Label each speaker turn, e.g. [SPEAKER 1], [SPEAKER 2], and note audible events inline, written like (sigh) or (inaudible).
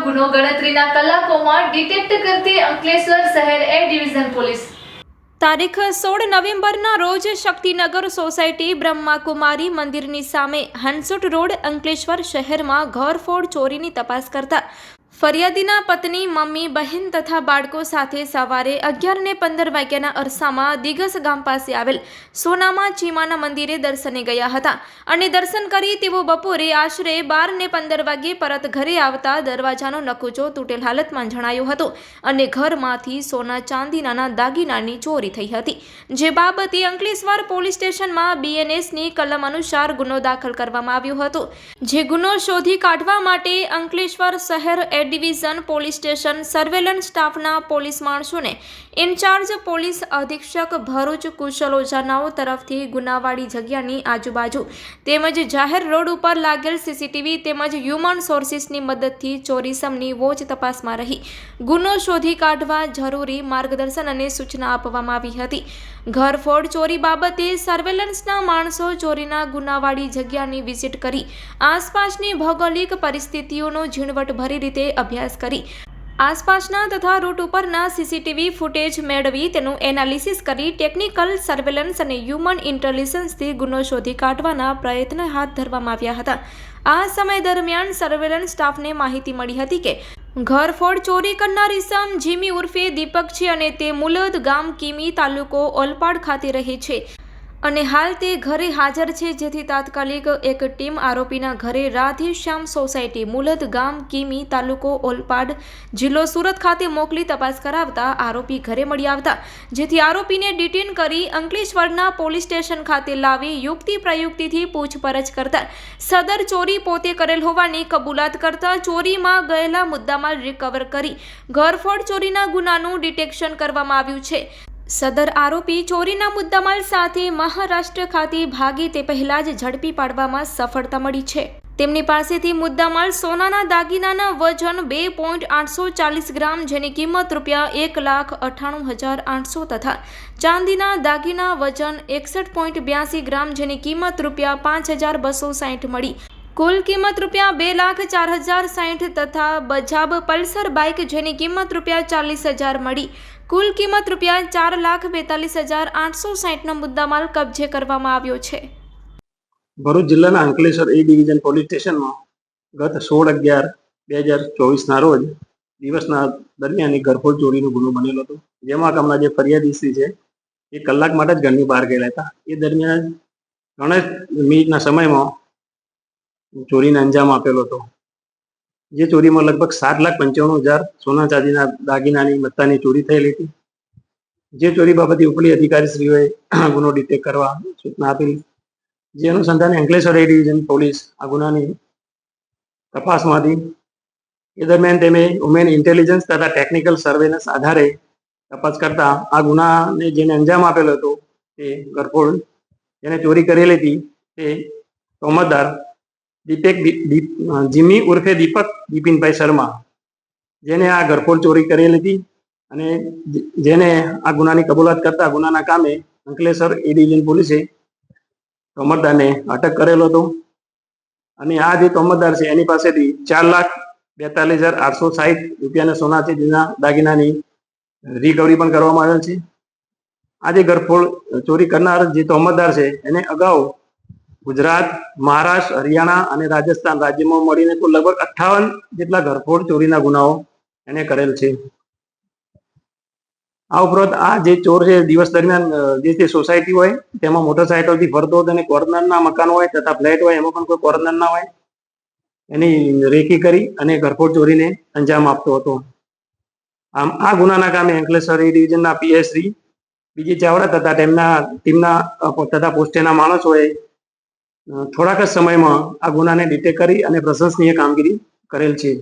[SPEAKER 1] ગુનો ગણતરીના કલાકોમાં ડિટેક્ટ કરતી અંકલેશ્વર શહેર એ ડિવિઝન પોલીસ. તારીખ સોળ નવેમ્બરના રોજ શક્તિનગર સોસાયટી બ્રહ્માકુમારી મંદિરની સામે હનસુટ રોડ અંકલેશ્વર શહેરમાં ઘરફોડ ચોરીની તપાસ કરતા ફરિયાદીના પત્ની, મમ્મી, બહેન તથા બાળકો સાથે સવારે અગિયાર ને પંદર વાગ્યાના અરસામાં દિગસ ગામ પાસે આવેલ સોનામાં ચીમાના મંદિરે દર્શને ગયા હતા અને દર્શન કરી તેઓ બપોરે આશરે બાર ને પંદર વાગ્યે પરત ઘરે આવતા દરવાજાનો નકુચો તૂટેલ હાલતમાં જણાયો હતો અને ઘરમાંથી સોના ચાંદીનાના દાગીનાની ચોરી થઈ હતી. જે બાબતે અંકલેશ્વર પોલીસ સ્ટેશનમાં બીએનએસની કલમ અનુસાર ગુનો દાખલ કરવામાં આવ્યો હતો. જે ગુનો શોધી કાઢવા માટે અંકલેશ્વર શહેર A division, police station, surveillance સ્ટાફના પોલીસ માણસોને ઇન્ચાર્જ પોલીસ અધિક્ષક ભરૂચ કુશલ ઓઝાનાઓ તરફથી ગુનાવાળી જગ્યાની આજુબાજુ તેમજ જાહેર રોડ ઉપર લાગેલ સીસીટીવી તેમજ હ્યુમન સોર્સિસની મદદથી ચોરીસમની વોચ તપાસમાં રહી. ગુનો શોધી કાઢવા જરૂરી માર્ગદર્શન અને સૂચના આપવામાં આવી હતી. ઘરફોડ ચોરી બાબતે સર્વેલન્સના માણસો ચોરીના ગુનાવાળી જગ્યાની વિઝિટ કરી. આસપાસની ભૌગોલિક પરિસ્થિતિઓનો ઝીણવટભરી રીતે અભ્યાસ કરી. આસપાસના તથા રૂટ ઉપરના સીસીટીવી ફૂટેજ મેળવી તેનું એનાલિસિસ કરી ટેકનિકલ સર્વેલન્સ અને હ્યુમન ઇન્ટેલિજન્સથી ગુનો શોધી કાઢવાના પ્રયત્ન હાથ ધરવામાં આવ્યા હતા. આ સમય દરમિયાન સર્વેલન્સ સ્ટાફને માહિતી મળી હતી કે ઘરફોડ ચોરી કરનાર ઇસમ જીમી ઉર્ફે દીપક છે અને તે મુલદ ગામ કિમી તાલુકો ઓલપાડ ખાતે રહે છે. અને હાલ તે ઘરે હાજર છે, જેથી તાત્કાલિક એક ટીમ આરોપીના ઘરે રાધેશ્યામ સોસાયટી, મુલદ ગામ, કિમી તાલુકો ઓલપાડ જિલ્લો સુરત ખાતે મોકલી તપાસ કરાવતા આરોપી ઘરે મળી આવતા, જેથી આરોપીને ડિટેન કરી અંકલેશ્વરના પોલીસ સ્ટેશન ખાતે લાવી યુક્તિ પ્રયુક્તિથી પૂછપરછ કરતા. સદર ચોરી પોતે કરેલ હોવાની કબૂલાત કરતા ચોરીમાં ગયેલા મુદ્દામાલ રિકવર કરી ઘરફોડ ચોરીના ગુનાનું ડિટેક્શન કરવામાં આવ્યું છે. સદર આરોપી ચોરીના મુદ્દામાલ સાથે મહારાષ્ટ્ર ખાતે ભાગે તે પહેલા જ ઝડપી પાડવામાં સફળતા મળી છે. તેમની પાસેથી મુદ્દામાલ સોનાના દાગીનાના વજન બે પોઈન્ટ આઠસો ચાલીસ ગ્રામ જેની કિંમત રૂપિયા એક લાખ અઠ્ઠાણું હજાર આઠસો તથા ચાંદીના દાગીના વજન એકસઠ પોઈન્ટ બ્યાસી ગ્રામ જેની કિંમત રૂપિયા પાંચ હજાર બસો સાહીઠ મળી કુલ કિંમત રૂપિયા બે લાખ ચાર હજાર સાઠ તથા બજાબ પલ્સર બાઇક જેની કિંમત રૂપિયા ચાલીસ હજાર મળી. કુલ કિંમત રૂપિયા ચાર લાખ બેતાલીસ હજાર આઠસો સાઠનો મુદ્દામાલ કબજે કરવામાં આવ્યો છે.
[SPEAKER 2] ભરૂચ જિલ્લાના અંકલેશ્વર એ ડિવિઝન પોલીસ સ્ટેશનમાં ગત સોળ અગિયાર બે હજાર ચોવીસના રોજ દિવસના દરમિયાન એક ઘરફોડ ચોરીનો ગુનો બનેલો હતો. જેમાં હમણાં જે ફરિયાદી શ્રી છે, એ કલાક માટે જ ઘરની બહાર ગયેલા હતા. એ દરમિયાન ઘણા મિનિટના સમયમાં ચોરીને અંજામ આપેલો હતો. જે ચોરીમાં લગભગ સાત લાખ પંચાણું હજાર સોના ચાંદીના દાગીનાની મત્તાની ચોરી થયેલી હતી. જે ચોરી બાબતે ઉપલી અધિકારીશ્રીઓએ (clears throat) ગુનો ડિટેક કરવા સૂચના આપેલી. જે અનુસંધાને અંકલેશ્વર એ ડિવિઝન પોલીસ આ ગુનાની તપાસમાંથી એ દરમિયાન તેમે વુમેન ઇન્ટેલિજન્સ તથા ટેકનિકલ સર્વેલન્સ આધારે તપાસ કરતા આ ગુનાને જેને અંજામ આપેલો હતો તે ગરફોડ જેને ચોરી કરેલી હતી તે તોમતદાર દીપેક જીમી ઉર્ફે દીપક બિપિનભાઈ શર્મા. જેને આ ઘરફોડ ચોરી કરેલી હતી અને જેને આ ગુનાની કબૂલાત કરતા ગુનાના કામે અંકલેશ્વર એ ડિવિઝન પોલીસે તોમરદારને અટક કરેલો હતો. અને આ જે તોમરદાર છે, એની પાસેથી ચાર લાખ બેતાલીસ હજાર આઠસો સાહીઠ રૂપિયાના સોના છે, જેના દાગીનાની રિકવરી પણ કરવામાં આવેલ છે. આ જે ઘરફોડ ચોરી કરનાર જે તોમરદાર છે, એને અગાઉ ગુજરાત, મહારાષ્ટ્ર, હરિયાણા અને રાજસ્થાન રાજ્યમાં મળીને કુલ લગભગ અઠ્ઠાવન જેટલા ઘરફોડ ચોરીના ગુનાઓ એને કરેલ છે. આ ઉપરાંત આ જે ચોર છે દિવસ દરમિયાન જે તે સોસાયટી હોય, તેમાં મોટરસાયકલથી ફરતો હતો અને કોર્નરના મકાન હોય તથા ફ્લેટ હોય, એમાં પણ કોઈ કોર્નર ના હોય, એની રેકી કરી અને ઘરફોડ ચોરીને અંજામ આપતો હતો. આમ, આ ગુનાના કામે અંકલેશ્વર ડિવિઝનના પીએસ શ્રી બીજી ચાવડા તથા તેમના ટીમના તથા પોસ્ટેના માણસોએ થોડાક જ સમયમાં આ ગુનાને ડિટેક્ટ કરી અને પ્રશંસનીય કામગીરી કરેલ છે.